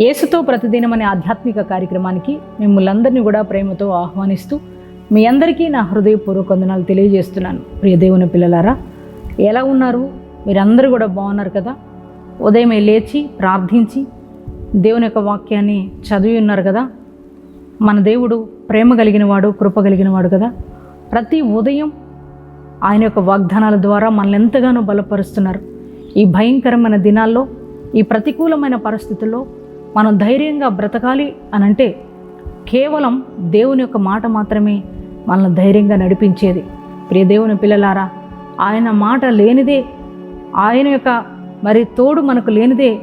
యేసుతో ప్రతిదినం అనే ఆధ్యాత్మిక కార్యక్రమానికి మిమ్మల్ని అందరినీ కూడా ప్రేమతో ఆహ్వానిస్తూ మీ అందరికీ నా హృదయపూర్వక వందనాలు తెలియజేస్తున్నాను. ప్రియ దేవుని పిల్లలారా ఎలా ఉన్నారు? మీరందరూ కూడా బాగున్నారు కదా? ఉదయమే లేచి ప్రార్థించి దేవుని యొక్క వాక్యాన్ని చదివి ఉన్నారు కదా? మన దేవుడు ప్రేమ కలిగిన వాడు కృప కలిగిన వాడు కదా? ప్రతి ఉదయం ఆయన యొక్క వాగ్దానాల ద్వారా మనల్ని ఎంతగానో బలపరుస్తున్నారు. ఈ భయంకరమైన దినాల్లో ఈ ప్రతికూలమైన పరిస్థితుల్లో మనం ధైర్యంగా బ్రతకాలి అని అంటే కేవలం దేవుని యొక్క మాట మాత్రమే మనల్ని ధైర్యంగా నడిపించేది. ప్రియ దేవుని పిల్లలారా ఆయన మాట లేనిదే ఆయన యొక్క మరి తోడు మనకు లేనిదే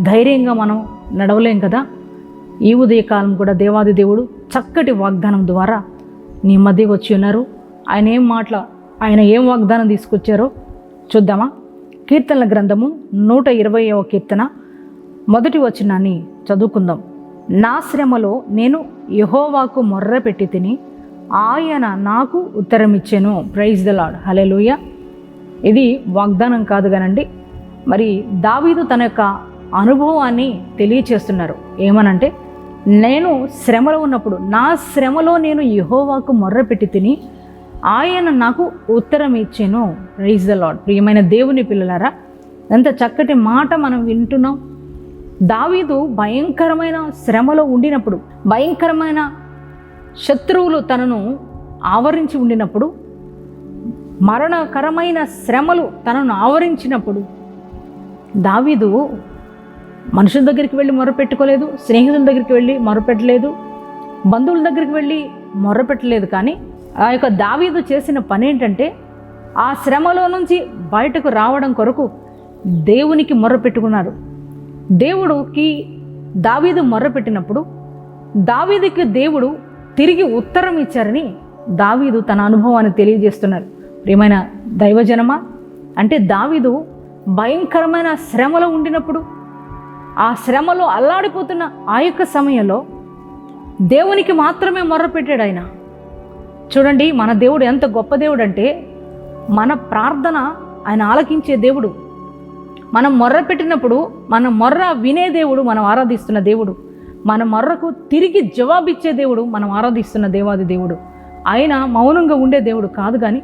ధైర్యంగా మనం నడవలేం కదా? ఈ ఉదయకాలం కూడా దేవాది దేవుడు చక్కటి వాగ్దానం ద్వారా నీ మధ్య వచ్చి ఉన్నారు. ఆయన ఏం మాటల ఆయన ఏం వాగ్దానం తీసుకొచ్చారో చూద్దామా? కీర్తనల గ్రంథము నూట ఇరవైవ కీర్తన. మొదటి వచనాన్ని చదువుకుందాం. నా శ్రమలో నేను యహోవాకు మొర్ర పెట్టి తిని ఆయన నాకు ఉత్తరమిచ్చాను ప్రైజ్ ద లాడ్ హలెలుయ ఇది వాగ్దానం కాదు కానండి. మరి దావీదు తన యొక్క అనుభవాన్ని తెలియచేస్తున్నారు. ఏమనంటే నేను శ్రమలో ఉన్నప్పుడు నా శ్రమలో నేను యహోవాకు మొర్ర పెట్టి తిని ఆయన నాకు ఉత్తరం ఇచ్చాను. రైజ్ ద లాడ్ ప్రియమైన దేవుని పిల్లలారా ఎంత చక్కటి మాట మనం వింటున్నాం. దావీదు భయంకరమైన శ్రమలో ఉండినప్పుడు భయంకరమైన శత్రువులు తనను ఆవరించి ఉండినప్పుడు మరణకరమైన శ్రమలు తనను ఆవరించినప్పుడు దావీదు మనుషుల దగ్గరికి వెళ్ళి మొరపెట్టుకోలేదు స్నేహితుల దగ్గరికి వెళ్ళి మొరపెట్టలేదు బంధువుల దగ్గరికి వెళ్ళి మొర్రపెట్టలేదు కానీ ఆ యొక్క దావీదు చేసిన పని ఏంటంటే ఆ శ్రమలో నుంచి బయటకు రావడం కొరకు దేవునికి మొర్రపెట్టుకున్నారు దేవుడుకి దావీదు మొర్రపెట్టినప్పుడు దావీదుకి దేవుడు తిరిగి ఉత్తరం ఇచ్చారని దావీదు తన అనుభవాన్ని తెలియజేస్తున్నారు. ప్రియమైన దైవజనమా అంటే దావీదు భయంకరమైన శ్రమలో ఉండినప్పుడు ఆ శ్రమలో అల్లాడిపోతున్న ఆ యొక్క సమయంలో దేవునికి మాత్రమే మొర్రపెట్టాడు ఆయన. చూడండి మన దేవుడు ఎంత గొప్ప దేవుడు అంటే మన ప్రార్థన ఆయన ఆలకించే దేవుడు. మనం మొర్ర పెట్టినప్పుడు మన మొర్ర వినే దేవుడు మనం ఆరాధిస్తున్న దేవుడు. మన మొర్రకు తిరిగి జవాబిచ్చే దేవుడు మనం ఆరాధిస్తున్న దేవాది దేవుడు. ఆయన మౌనంగా ఉండే దేవుడు కాదు కానీ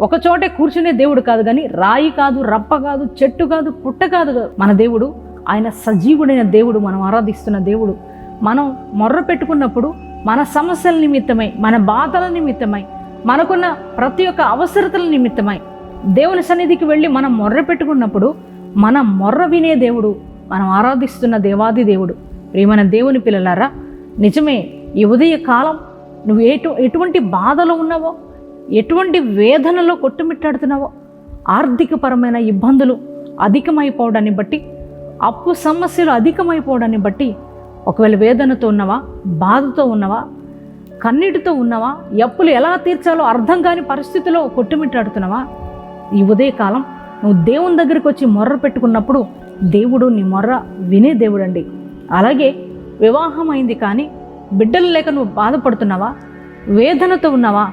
ఒకచోటే కూర్చునే దేవుడు కాదు కానీ రాయి కాదు రప్ప కాదు చెట్టు కాదు పుట్ట కాదు మన దేవుడు. ఆయన సజీవుడైన దేవుడు మనం ఆరాధిస్తున్న దేవుడు. మనం మొర్ర పెట్టుకున్నప్పుడు మన సమస్యల నిమిత్తమై మన బాధల నిమిత్తమై మనకున్న ప్రతి ఒక్క అవసరతల నిమిత్తమై దేవుని సన్నిధికి వెళ్ళి మనం మొర్ర పెట్టుకున్నప్పుడు మన మొర్ర వినే దేవుడు మనం ఆరాధిస్తున్న దేవాది దేవుడు. ప్రియమైన దేవుని పిల్లలారా నిజమే ఈ ఉదయ కాలం నువ్వు ఎటు ఎటువంటి బాధలో ఉన్నావో ఎటువంటి వేదనలో కొట్టుమిట్టాడుతున్నావో ఆర్థికపరమైన ఇబ్బందులు అధికమైపోవడాన్ని బట్టి అప్పు సమస్యలు అధికమైపోవడాన్ని బట్టి ఒకవేళ వేదనతో ఉన్నవా బాధతో ఉన్నవా కన్నీటితో ఉన్నవా ఎప్పులు ఎలా తీర్చాలో అర్థం కాని పరిస్థితిలో కొట్టుమిట్టాడుతున్నావా ఈ ఉదయకాలం నువ్వు దేవుని దగ్గరికి వచ్చి మొర్ర పెట్టుకున్నప్పుడు దేవుడు నీ మొర్ర వినే దేవుడండి. అలాగే వివాహం అయింది కానీ బిడ్డలు లేక నువ్వు బాధపడుతున్నావా? వేదనతో ఉన్నావా?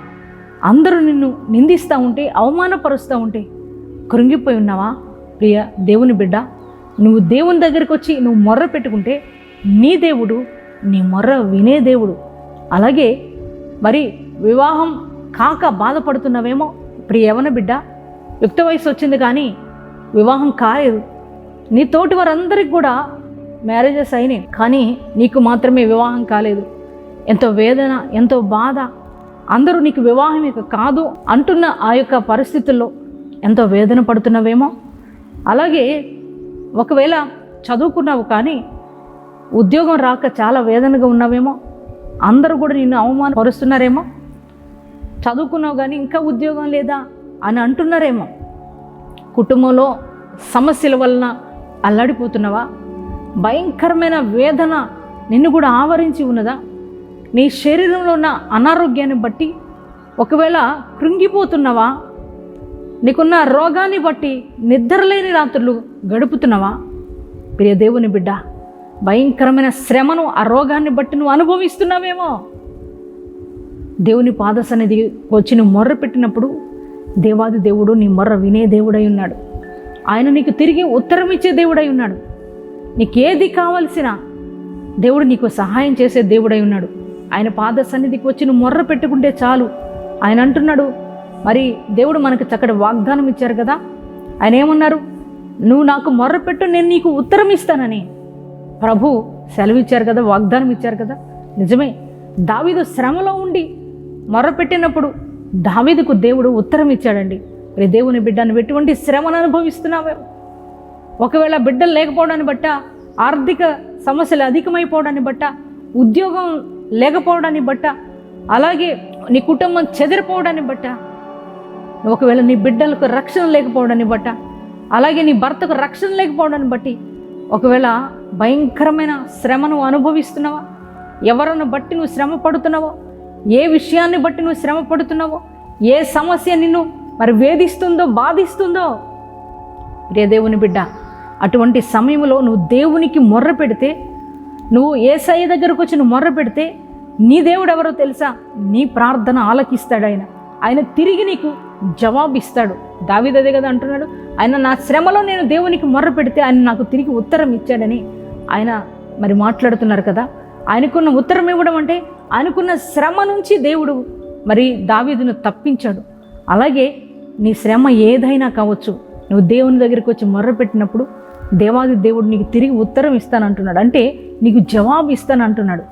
అందరూ నిన్ను నిందిస్తూ ఉంటే అవమానపరుస్తూ ఉంటే కృంగిపోయి ఉన్నావా? ప్రియ దేవుని బిడ్డ నువ్వు దేవుని దగ్గరికి వచ్చి నువ్వు మొర్ర పెట్టుకుంటే నీ దేవుడు నీ మొర్ర వినే దేవుడు. అలాగే మరి వివాహం కాక బాధపడుతున్నావేమో ప్రియవన బిడ్డ యుక్త వయసు వచ్చింది కానీ వివాహం కాలేదు. నీ తోటి వారందరికి కూడా మ్యారేజెస్ అయినాయి కానీ నీకు మాత్రమే వివాహం కాలేదు. ఎంతో వేదన ఎంతో బాధ. అందరూ నీకు వివాహం ఇక కాదు అంటున్న ఆ యొక్క పరిస్థితుల్లో ఎంతో వేదన పడుతున్నావేమో. అలాగే ఒకవేళ చదువుకున్నావు కానీ ఉద్యోగం రాక చాలా వేదనగా ఉన్నావేమో. అందరూ కూడా నిన్ను అవమానపరుస్తున్నారేమో. చదువుకున్నావు కానీ ఇంకా ఉద్యోగం లేదా? అని అంటున్నారేమో. కుటుంబంలో సమస్యల వలన అల్లాడిపోతున్నావా? భయంకరమైన వేదన నిన్ను కూడా ఆవరించి ఉన్నదా? నీ శరీరంలో ఉన్న అనారోగ్యాన్ని బట్టి ఒకవేళ కృంగిపోతున్నావా? నీకున్న రోగాన్ని బట్టి నిద్రలేని రాత్రులు గడుపుతున్నావా? ప్రియ దేవుని బిడ్డ భయంకరమైన శ్రమను ఆ రోగాన్ని బట్టి నువ్వు అనుభవిస్తున్నావేమో? దేవుని పాద సన్నిధికి వచ్చి నువ్వు మొర్ర పెట్టినప్పుడు దేవాది దేవుడు నీ మొర్ర వినే దేవుడై ఉన్నాడు. ఆయన నీకు తిరిగి ఉత్తరం ఇచ్చే దేవుడై ఉన్నాడు. నీకేది కావలసిన దేవుడు నీకు సహాయం చేసే దేవుడై ఉన్నాడు. ఆయన పాద సన్నిధికి వచ్చి నువ్వు మొర్ర పెట్టుకుంటే చాలు. ఆయన అంటున్నాడు మరి దేవుడు మనకు చక్కటి వాగ్దానం ఇచ్చారు కదా? ఆయన ఏమన్నారు? నువ్వు నాకు మొర్ర పెట్టు నేను నీకు ఉత్తరం ఇస్తానని. ప్రభు సెలవిచ్చారు కదా వాగ్దానం ఇచ్చారు కదా? నిజమే దావీదు శ్రమలో ఉండి మొర్ర పెట్టినప్పుడు దావీదుకు దేవుడు ఉత్తరం ఇచ్చాడండి. మరి దేవుని బిడ్డను ఎటువంటి శ్రమను అనుభవిస్తున్నావే? ఒకవేళ బిడ్డలు లేకపోవడాన్ని బట్ట ఆర్థిక సమస్యలు అధికమైపోవడాన్ని బట్ట ఉద్యోగం లేకపోవడాన్ని బట్ట అలాగే నీ కుటుంబం చెదిరిపోవడాన్ని బట్ట ఒకవేళ నీ బిడ్డలకు రక్షణ లేకపోవడాన్ని బట్ట అలాగే నీ భర్తకు రక్షణ లేకపోవడాన్ని బట్టి ఒకవేళ భయంకరమైన శ్రమను అనుభవిస్తున్నావా? ఎవరిని బట్టి నువ్వు శ్రమ పడుతున్నావో? ఏ విషయాన్ని బట్టి నువ్వు శ్రమ పడుతున్నావో? ఏ సమస్య నిన్ను మరి వేధిస్తుందో బాధిస్తుందో? ప్రియ దేవుని బిడ్డ అటువంటి సమయంలో నువ్వు దేవునికి మొర్ర పెడితే నువ్వు ఏ సయ్య దగ్గరకు వచ్చి నువ్వు మొర్ర పెడితే నీ దేవుడు ఎవరో తెలుసా? నీ ప్రార్థన ఆలకిస్తాడు ఆయన. ఆయన తిరిగి నీకు జవాబిస్తాడు. దావిదదే కదా అంటున్నాడు. ఆయన నా శ్రమలో నేను దేవునికి మొర్ర పెడితే ఆయన నాకు తిరిగి ఉత్తరం ఇచ్చాడని ఆయన మరి మాట్లాడుతున్నారు కదా. ఆయనకున్న ఉత్తరం ఇవ్వడం అంటే అనుకున్న శ్రమ నుంచి దేవుడు మరి దావీదును తప్పించాడు. అలాగే నీ శ్రమ ఏదైనా కావచ్చు నువ్వు దేవుని దగ్గరికి వచ్చి మొర్ర పెట్టినప్పుడు దేవాది దేవుడు నీకు తిరిగి ఉత్తరం ఇస్తానంటున్నాడు. అంటే నీకు జవాబు ఇస్తానంటున్నాడు.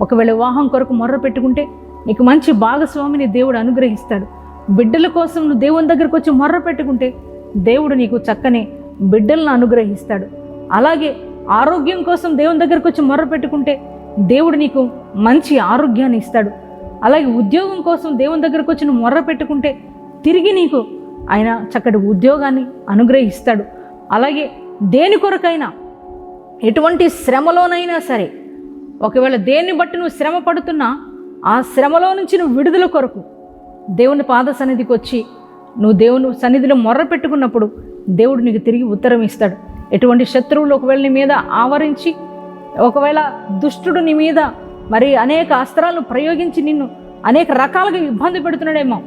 ఒకవేళ వివాహం కొరకు మొర్ర పెట్టుకుంటే నీకు మంచి భాగస్వామిని దేవుడు అనుగ్రహిస్తాడు. బిడ్డల కోసం నువ్వు దేవుని దగ్గరకు వచ్చి మొర్ర పెట్టుకుంటే దేవుడు నీకు చక్కని బిడ్డలను అనుగ్రహిస్తాడు. అలాగే ఆరోగ్యం కోసం దేవుని దగ్గరకు వచ్చి మొర్ర పెట్టుకుంటే దేవుడు నీకు మంచి ఆరోగ్యాన్ని ఇస్తాడు. అలాగే ఉద్యోగం కోసం దేవుని దగ్గరకు వచ్చి నువ్వు మొర్ర పెట్టుకుంటే తిరిగి నీకు ఆయన చక్కటి ఉద్యోగాన్ని అనుగ్రహిస్తాడు. అలాగే దేని కొరకైనా ఎటువంటి శ్రమలోనైనా సరే ఒకవేళ దేన్ని బట్టి నువ్వు శ్రమ పడుతున్నా ఆ శ్రమలో నుంచి నువ్వు విడుదల కొరకు దేవుని పాద సన్నిధికి వచ్చి నువ్వు దేవుని సన్నిధిలో మొర్ర పెట్టుకున్నప్పుడు దేవుడు నీకు తిరిగి ఉత్తరం ఇస్తాడు. ఎటువంటి శత్రువులు ఒకవేళ నీ మీద ఆవరించి ఒకవేళ దుష్టుడు నీ మీద మరి అనేక అస్త్రాలను ప్రయోగించి నిన్ను అనేక రకాలుగా ఇబ్బంది పెడుతున్నాడేమో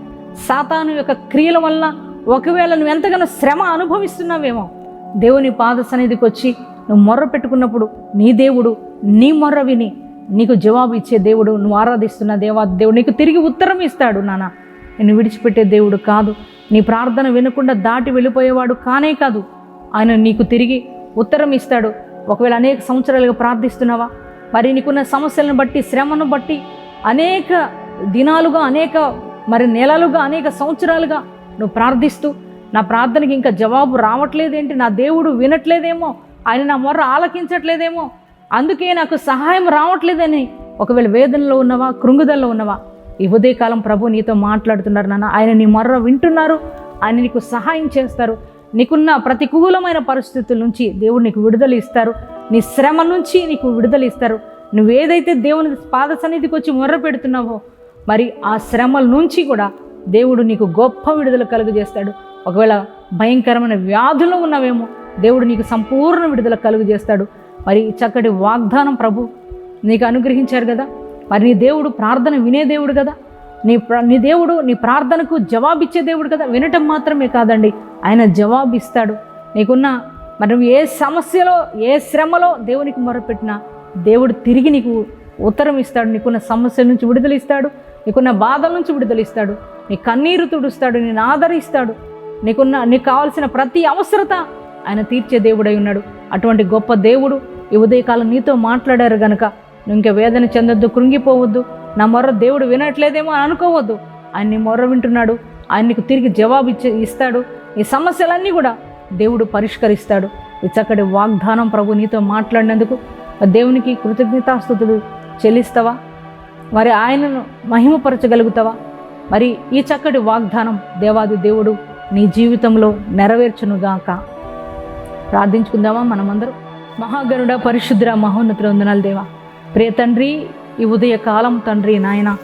సాతాను యొక్క క్రియల వల్ల ఒకవేళ నువ్వు ఎంతగానో శ్రమ అనుభవిస్తున్నావేమో దేవుని పాద సన్నిధికి వచ్చి నువ్వు మొర్ర పెట్టుకున్నప్పుడు నీ దేవుడు నీ మొర్ర విని నీకు జవాబు ఇచ్చే దేవుడు నువ్వు ఆరాధిస్తున్న దేవా దేవుడు నీకు తిరిగి ఉత్తరం ఇస్తాడు నాన్న నిన్ను విడిచిపెట్టే దేవుడు కాదు నీ ప్రార్థన వినకుండా దాటి వెళ్ళిపోయేవాడు కానే కాదు. ఆయన నీకు తిరిగి ఉత్తరం ఇస్తాడు. ఒకవేళ అనేక సంవత్సరాలుగా ప్రార్థిస్తున్నావా? మరి నీకున్న సమస్యలను బట్టి శ్రమను బట్టి అనేక దినాలుగా అనేక మరి నెలలుగా అనేక సంవత్సరాలుగా నువ్వు ప్రార్థిస్తూ నా ప్రార్థనకి ఇంకా జవాబు రావట్లేదేంటి? నా దేవుడు వినట్లేదేమో? ఆయన నా మొర్ర ఆలకించట్లేదేమో? అందుకే నాకు సహాయం రావట్లేదని ఒకవేళ వేదనలో ఉన్నవా కృంగుదల్లో ఉన్నవా? ఈ ఉదయకాలం ప్రభు నీతో మాట్లాడుతున్నారు నాన్న. ఆయన నీ మొర్ర వింటున్నారు. ఆయన నీకు సహాయం చేస్తారు. నీకున్న ప్రతికూలమైన పరిస్థితుల నుంచి దేవుడు నీకు విడుదల ఇస్తారు. నీ శ్రమ నుంచి నీకు విడుదల ఇస్తారు. నువ్వు ఏదైతే దేవుని పాద సన్నిధికి వచ్చి మొర్ర పెడుతున్నావో మరి ఆ శ్రమల నుంచి కూడా దేవుడు నీకు గొప్ప విడుదల కలుగజేస్తాడు. ఒకవేళ భయంకరమైన వ్యాధులు ఉన్నవేమో దేవుడు నీకు సంపూర్ణ విడుదల కలుగజేస్తాడు. మరి చక్కటి వాగ్దానం ప్రభు నీకు అనుగ్రహించారు కదా? మరి నీ దేవుడు ప్రార్థన వినే దేవుడు కదా? నీ నీ దేవుడు నీ ప్రార్థనకు జవాబిచ్చే దేవుడు కదా? వినటం మాత్రమే కాదండి. ఆయన జవాబిస్తాడు. నీకున్న మరి నువ్వు ఏ సమస్యలో ఏ శ్రమలో దేవునికి మొరపెట్టినా దేవుడు తిరిగి నీకు ఉత్తరం ఇస్తాడు. నీకున్న సమస్య నుంచి విడుదల ఇస్తాడు నీకున్న బాధల నుంచి విడుదల ఇస్తాడు నీ కన్నీరు తుడుస్తాడు. నేను ఆదరిస్తాడు. నీకున్న నీకు కావాల్సిన ప్రతి అవసరత ఆయన తీర్చే దేవుడై ఉన్నాడు. అటువంటి గొప్ప దేవుడు ఈ ఉదయకాలం నీతో మాట్లాడారు గనక నువ్వు ఇంకా వేదన చెందొద్దు కృంగిపోవద్దు. నా మొర్ర దేవుడు వినట్లేదేమో అని అనుకోవద్దు. ఆయన నీ మొర్ర వింటున్నాడు. ఆయన నీకు తిరిగి జవాబు ఇచ్చే ఇస్తాడు. ఈ సమస్యలన్నీ కూడా దేవుడు పరిష్కరిస్తాడు. ఈ చక్కటి వాగ్దానం ప్రభు నీతో మాట్లాడినందుకు దేవునికి కృతజ్ఞతాస్థుతుడు చెల్లిస్తావా? మరి ఆయనను మహిమపరచగలుగుతావా? మరి ఈ చక్కటి వాగ్దానం దేవాది దేవుడు నీ జీవితంలో నెరవేర్చునుగాక. ప్రార్థించుకుందామా మనమందరం? మహాగరుడ పరిశుద్ర మహోన్నతుల వందనాలు దేవా. ప్రియ తండ్రి ఈ ఉదయ కాలం తండ్రి నాయన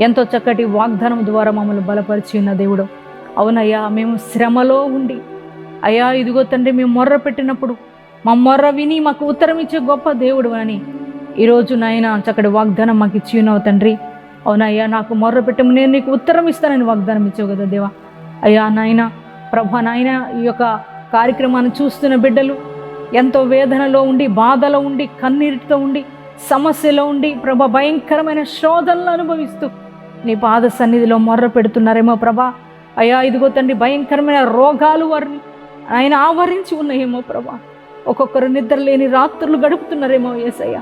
ఎంతో చక్కటి వాగ్దానం ద్వారా మమ్మల్ని బలపరిచి ఉన్న దేవుడు. అవునయ్యా మేము శ్రమలో ఉండి అయ్యా ఇదిగో తండ్రి మేము మొర్ర పెట్టినప్పుడు మా మొర్ర విని మాకు ఉత్తరం ఇచ్చే గొప్ప దేవుడు అని. ఈరోజు నాయన చక్కటి వాగ్దానం మాకు ఇచ్చి ఉన్నావు తండ్రి. అవునయ్యా నాకు మొర్ర పెట్టము నేను నీకు ఉత్తరం ఇస్తానని వాగ్దానం ఇచ్చావు కదా దేవా. అయ్యా నాయన ప్రభా నాయన ఈ యొక్క కార్యక్రమాన్ని చూస్తున్న బిడ్డలు ఎంతో వేదనలో ఉండి బాధలో ఉండి కన్నీటితో ఉండి సమస్యలో ఉండి ప్రభ భయంకరమైన శోధనలు అనుభవిస్తూ నీ పాద సన్నిధిలో మొర్ర పెడుతున్నారేమో ప్రభా. అయ్యా ఇదిగో తండ్రి భయంకరమైన రోగాలు వారిని ఆయన ఆవరించి ఉన్నాయేమో ప్రభా. ఒక్కొక్కరు నిద్ర లేని రాత్రులు గడుపుతున్నారేమో ఏసయ్య.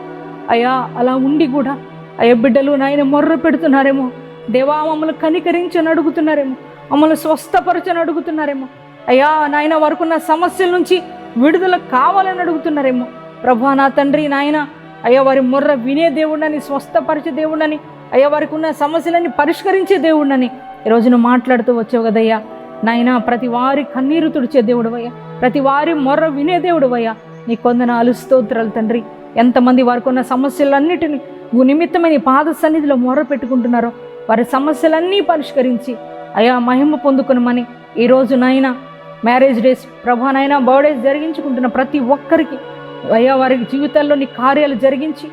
అయ్యా అలా ఉండి కూడా అయ్యా బిడ్డలు నాయన మొర్ర పెడుతున్నారేమో. దేవా మమ్మల్ని కనికరించని అడుగుతున్నారేమో. మమ్మల్ని స్వస్థపరచని అడుగుతున్నారేమో. అయ్యా నాయన వారికున్న సమస్యల నుంచి విడుదల కావాలని అడుగుతున్నారేమో. ప్రభా నా తండ్రి నాయన అయ్యా వారి మొర్ర వినే దేవుడని స్వస్థపరిచే దేవుడని అయ్యా వారికి ఉన్న సమస్యలన్నీ పరిష్కరించే దేవుడని ఈరోజు నువ్వు మాట్లాడుతూ వచ్చావు కదయ్యా. నాయన ప్రతి వారి కన్నీరు తుడిచే దేవుడు అయ్యా ప్రతి వారి మొర్ర వినే దేవుడు అయ్యా నీ కొందనాలు స్తోత్రాలు తండ్రి. ఎంతమంది వారికి ఉన్న సమస్యలన్నిటిని నువ్వు నిమిత్తమైన పాద సన్నిధిలో మొర్ర పెట్టుకుంటున్నారో వారి సమస్యలన్నీ పరిష్కరించి అయా మహిమ పొందుకునమని ఈరోజు నాయన మ్యారేజ్ డేస్ ప్రభానైనా బర్త్డేస్ జరిగించుకుంటున్న ప్రతి ఒక్కరికి అయ్యా వారి జీవితాల్లో నీ కార్యాలు జరిగించి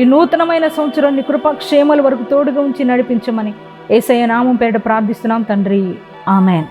ఈ నూతనమైన సంవత్సరం నీ కృపాక్షేమాల వరకు తోడుగా ఉంచి నడిపించమని ఏసయ్య నామం పేరిట ప్రార్థిస్తున్నాం తండ్రి. ఆమెన్.